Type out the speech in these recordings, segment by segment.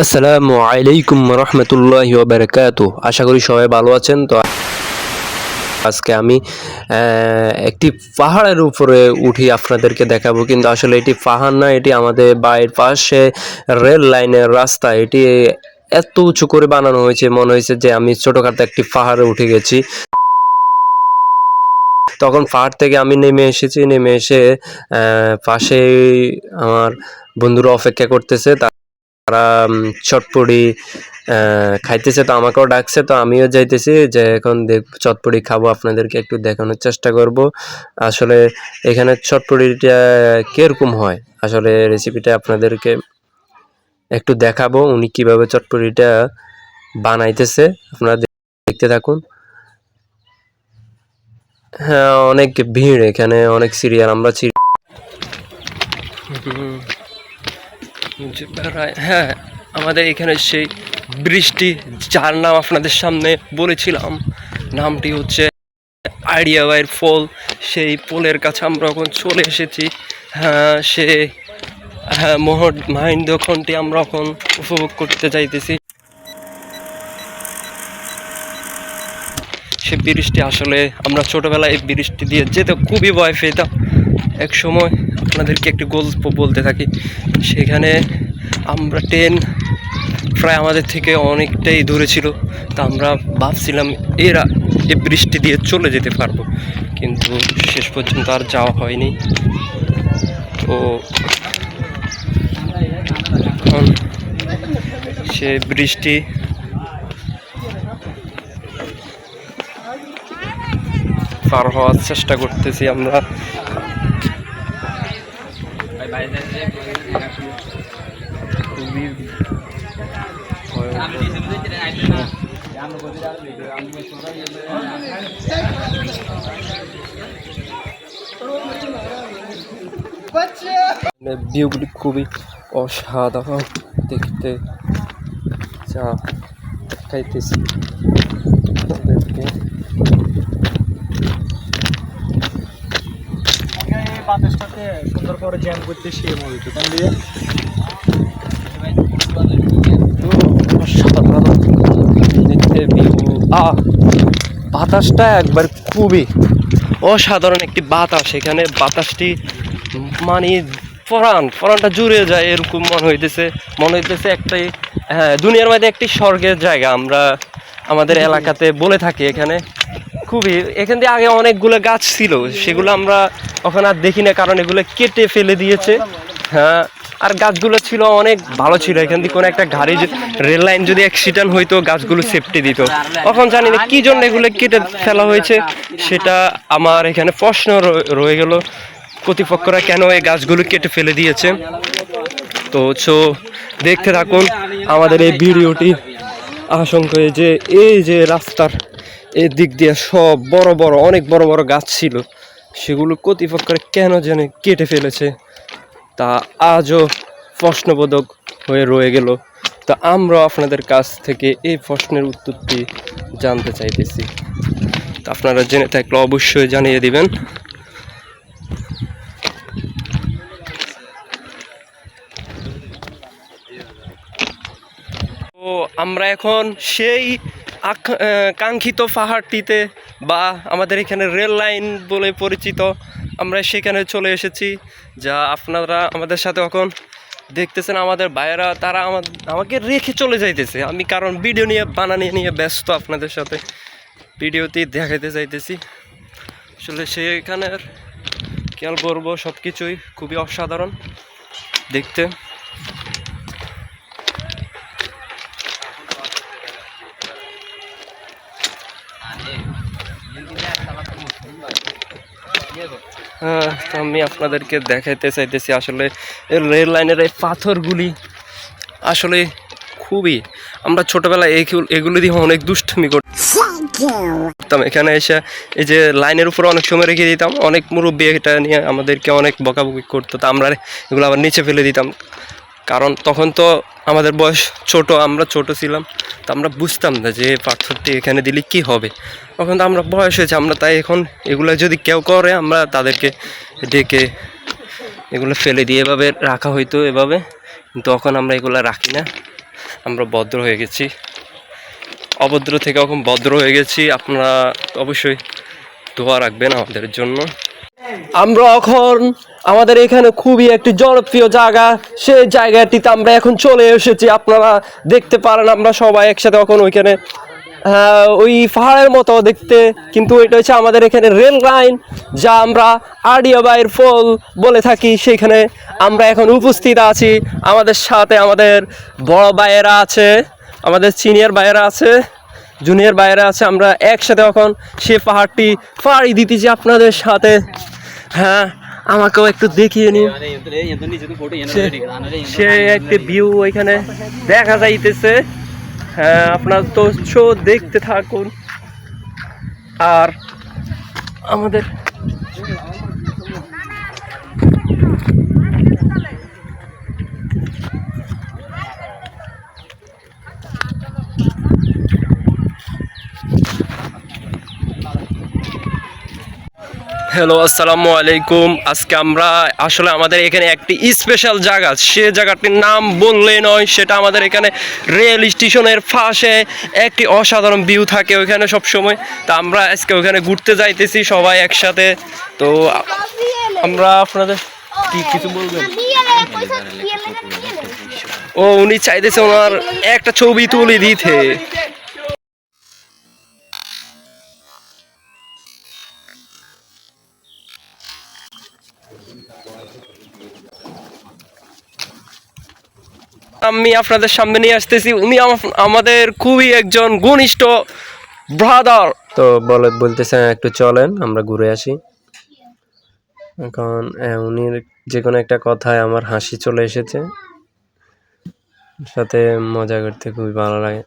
আসসালামু আলাইকুম রহমতুল্লাহ বারকাত আশা করি সবাই ভালো আছেন। তো আজকে আমি একটি পাহাড়ের উপরে উঠি আপনাদেরকে দেখাবো। কিন্তু আসলে এটি পাহাড় না, এটি আমাদের বাড়ির পাশে রেল লাইনের রাস্তা। এটি এত উঁচু করে বানানো হয়েছে, মনে হয়েছে যে আমি ছোটোখাটো একটি পাহাড়ে উঠে গেছি। তখন পাহাড় থেকে আমি নেমে এসেছি, নেমে এসে পাশেই আমার বন্ধুরা অপেক্ষা করতেছে। তারা আহ, খাইতেছে তো আমাকেও ডাকছে তো আমিও যাইতেছি যে এখন দেখ চটপটি খাব আপনাদেরকে একটু দেখানোর চেষ্টা করব। আসলে এখানে চটপটিটা কীরকম হয়? আসলে রেসিপিটা আপনাদেরকে একটু দেখাবো উনি কীভাবে চটপটিটা বানাইতেছে আপনারা দেখতে থাকুন। হ্যাঁ অনেক ভিড় এখানে অনেক সিরিয়াল আমরা বেড়ায়- হ্যাঁ আমাদের এখানে সেই বৃষ্টি, যার নাম আপনাদের সামনে বলেছিলাম, নামটি হচ্ছে আইডিয়া বাইর ফল। সেই পোলের কাছে আমরা এখন চলে এসেছি। হ্যাঁ সে হ্যাঁ মোহর মাহিন্দ্রক্ষণটি আমরা এখন উপভোগ করতে চাইতেছি। সে বৃষ্টি আসলে আমরা ছোটবেলায় এই বৃষ্টি দিয়ে যেতে খুবই ভয় পেতাম। এক সময় আপনাদেরকে একটি গল্প বলতে থাকি। সেখানে আমরা ট্রেন প্রায় আমাদের থেকে অনেকটাই দূরে ছিল। তা আমরা ভাবছিলাম এরা এ বৃষ্টি দিয়ে চলে যেতে পারব। কিন্তু শেষ পর্যন্ত আর যাওয়া হয়নি। তো এখন সে বৃষ্টি পার হওয়ার চেষ্টা করতেছি আমরা। ভিউগুলি খুবই অসাধারণ দেখতে। যা দেখাইতেছি। বাতাসটাতে সুন্দর করে জ্যাম করতে শিখে মনে হতো দিয়ে বাতাসটা একবার খুবই অসাধারণ একটি বাতাস। এখানে বাতাসটি মানে ফরান, ফরানটা জুড়ে যায় এরকম মনে হইতেছে। মনে হইতেছে একটাই হ্যাঁ দুনিয়ার মধ্যে একটি স্বর্গের জায়গা আমরা আমাদের এলাকাতে বলে থাকি এখানে। খুবই, এখান দিয়ে আগে অনেকগুলো গাছ ছিল, সেগুলো আমরা ওখানে আর দেখি না, কারণ এগুলো কেটে ফেলে দিয়েছে। হ্যাঁ আর গাছগুলো ছিল অনেক ভালো ছিল। এখান দিয়ে কোনো একটা গাড়ি রেল লাইন যদি অ্যাক্সিডেন্ট হইতো, গাছগুলো সেফটি দিত। এখন জানি না কী জন্য এগুলো কেটে ফেলা হয়েছে। সেটা আমার এখানে প্রশ্ন রয়ে- গেল কর্তৃপক্ষরা কেন এই গাছগুলো কেটে ফেলে দিয়েছে? তো সো দেখতে থাকুন আমাদের এই ভিডিওটি। আশঙ্কা যে, এই যে রাস্তার এই দিক দিয়ে সব বড় বড়, অনেক বড় বড় গাছ ছিল। সেগুলো কর্তৃপক্ষরা কেন জানে কেটে ফেলেছে, তা আজও প্রশ্নবোধক হয়ে রয়ে গেল। তা আমরা আপনাদের কাছ থেকে এই প্রশ্নের উত্তরটি জানতে চাইতেছি। আপনারা জেনে থাকলে অবশ্যই জানিয়ে দিবেন। আমরা এখন সেই কাঙ্ক্ষিত পাহাড়টিতে বা আমাদের এখানে রেল লাইন বলে পরিচিত, আমরা সেখানে চলে এসেছি। যা আপনারা আমাদের সাথে এখন দেখতেছেন, আমাদের ভাইয়েরা, তারা আমাকে রেখে চলে যাইতেছে। আমি কারণ ভিডিও নিয়ে, বানানি নিয়ে ব্যস্ত আপনাদের সাথে। ভিডিওতে দেখাইতে চাইতেছি আসলে সেখানের খেয়াল করব সব কিছুই খুবই অসাধারণ দেখতে হ্যাঁ, তো আমি আপনাদেরকে দেখাইতে চাইতেছি আসলে রেল লাইনের এই পাথরগুলি আসলে খুবই আমরা ছোটবেলায় এইগুলো এগুলো দিয়ে অনেক দুষ্টুমি করতাম। এখানে এসে এই যে লাইনের উপর অনেক সময় রেখে দিতাম অনেক মুরব্বী এটা নিয়ে আমাদেরকে অনেক বকাবকি করতো তা আমরা এগুলো আবার নিচে ফেলে দিতাম। কারণ তখন তো আমাদের বয়স ছোট, আমরা ছোট ছিলাম, তো আমরা বুঝতাম না যে পাথরটি এখানে দিলে কি হবে। তখন তো আমরা বয়স হয়েছে, আমরা তাই এখন এগুলো যদি কেউ করে, আমরা তাদেরকে ডেকে এগুলো ফেলে দিয়ে এভাবে রাখা হইতো এভাবে, কিন্তু তখন আমরা এগুলো রাখি না। আমরা ভদ্র হয়ে গেছি। অভদ্র থেকে এখন ভদ্র হয়ে গেছি। আপনারা অবশ্যই দোয়া রাখবেন আমাদের জন্য। আমরা এখন আমাদের এখানে খুবই একটি জনপ্রিয় জায়গা। সেই জায়গাটিতে আমরা এখন চলে এসেছি। আপনারা দেখতে পারেন আমরা সবাই একসাথে এখন ওইখানে আহ, ওই পাহাড়ের মতো দেখতে। কিন্তু এটা হচ্ছে আমাদের এখানে রেল লাইন যা আমরা আড়িয়াবাইয়ের ফল বলে থাকি। সেখানে আমরা এখন উপস্থিত আছি। আমাদের সাথে আমাদের বড় ভাইয়েরা আছে আমাদের সিনিয়র ভাইয়েরা আছে জুনিয়র বাইরে আছে। আমরা একসাথে এখন সে পাহাড়টি পাড়ি দিতেছি আপনাদের সাথে। হ্যাঁ আমাকেও একটু দেখিয়ে নি সে- একটি ভিউ ওইখানে দেখা যাইতেছে। হ্যাঁ আপনার তো শো দেখতে থাকুন। আর আমাদের হ্যালো, আসসালামু আলাইকুম। আজকে আমরা আসলে আমাদের এখানে একটি স্পেশাল জায়গা, সে জায়গাটির নাম বললে নয়, সেটা আমাদের এখানে রেল স্টেশনের পাশে একটি অসাধারণ ভিউ থাকে ওইখানে সব সময় তা আমরা আজকে ওইখানে ঘুরতে যাইতেছি সবাই একসাথে। তো আমরা আপনাদের কি কিছু বলবেন? ও, উনি চাইতেছে ওনার একটা ছবি তুলে দিতে। আমি আপনাদের সামনে নিয়ে আসতেছি। উনি আমাদের খুবই একজন ঘনিষ্ঠ ব্রাদার তো বলে, বলতেছে, একটু চলেন, আমরা ঘুরে আসি। এখন উনি যে কোনো একটা কথায় আমার হাসি চলে এসেছে। সাথে মজা করতে খুবই ভালো লাগে।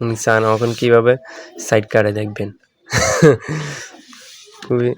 উনি চান, এখন কীভাবে? সাইড কাটে দেখবেন। খুবই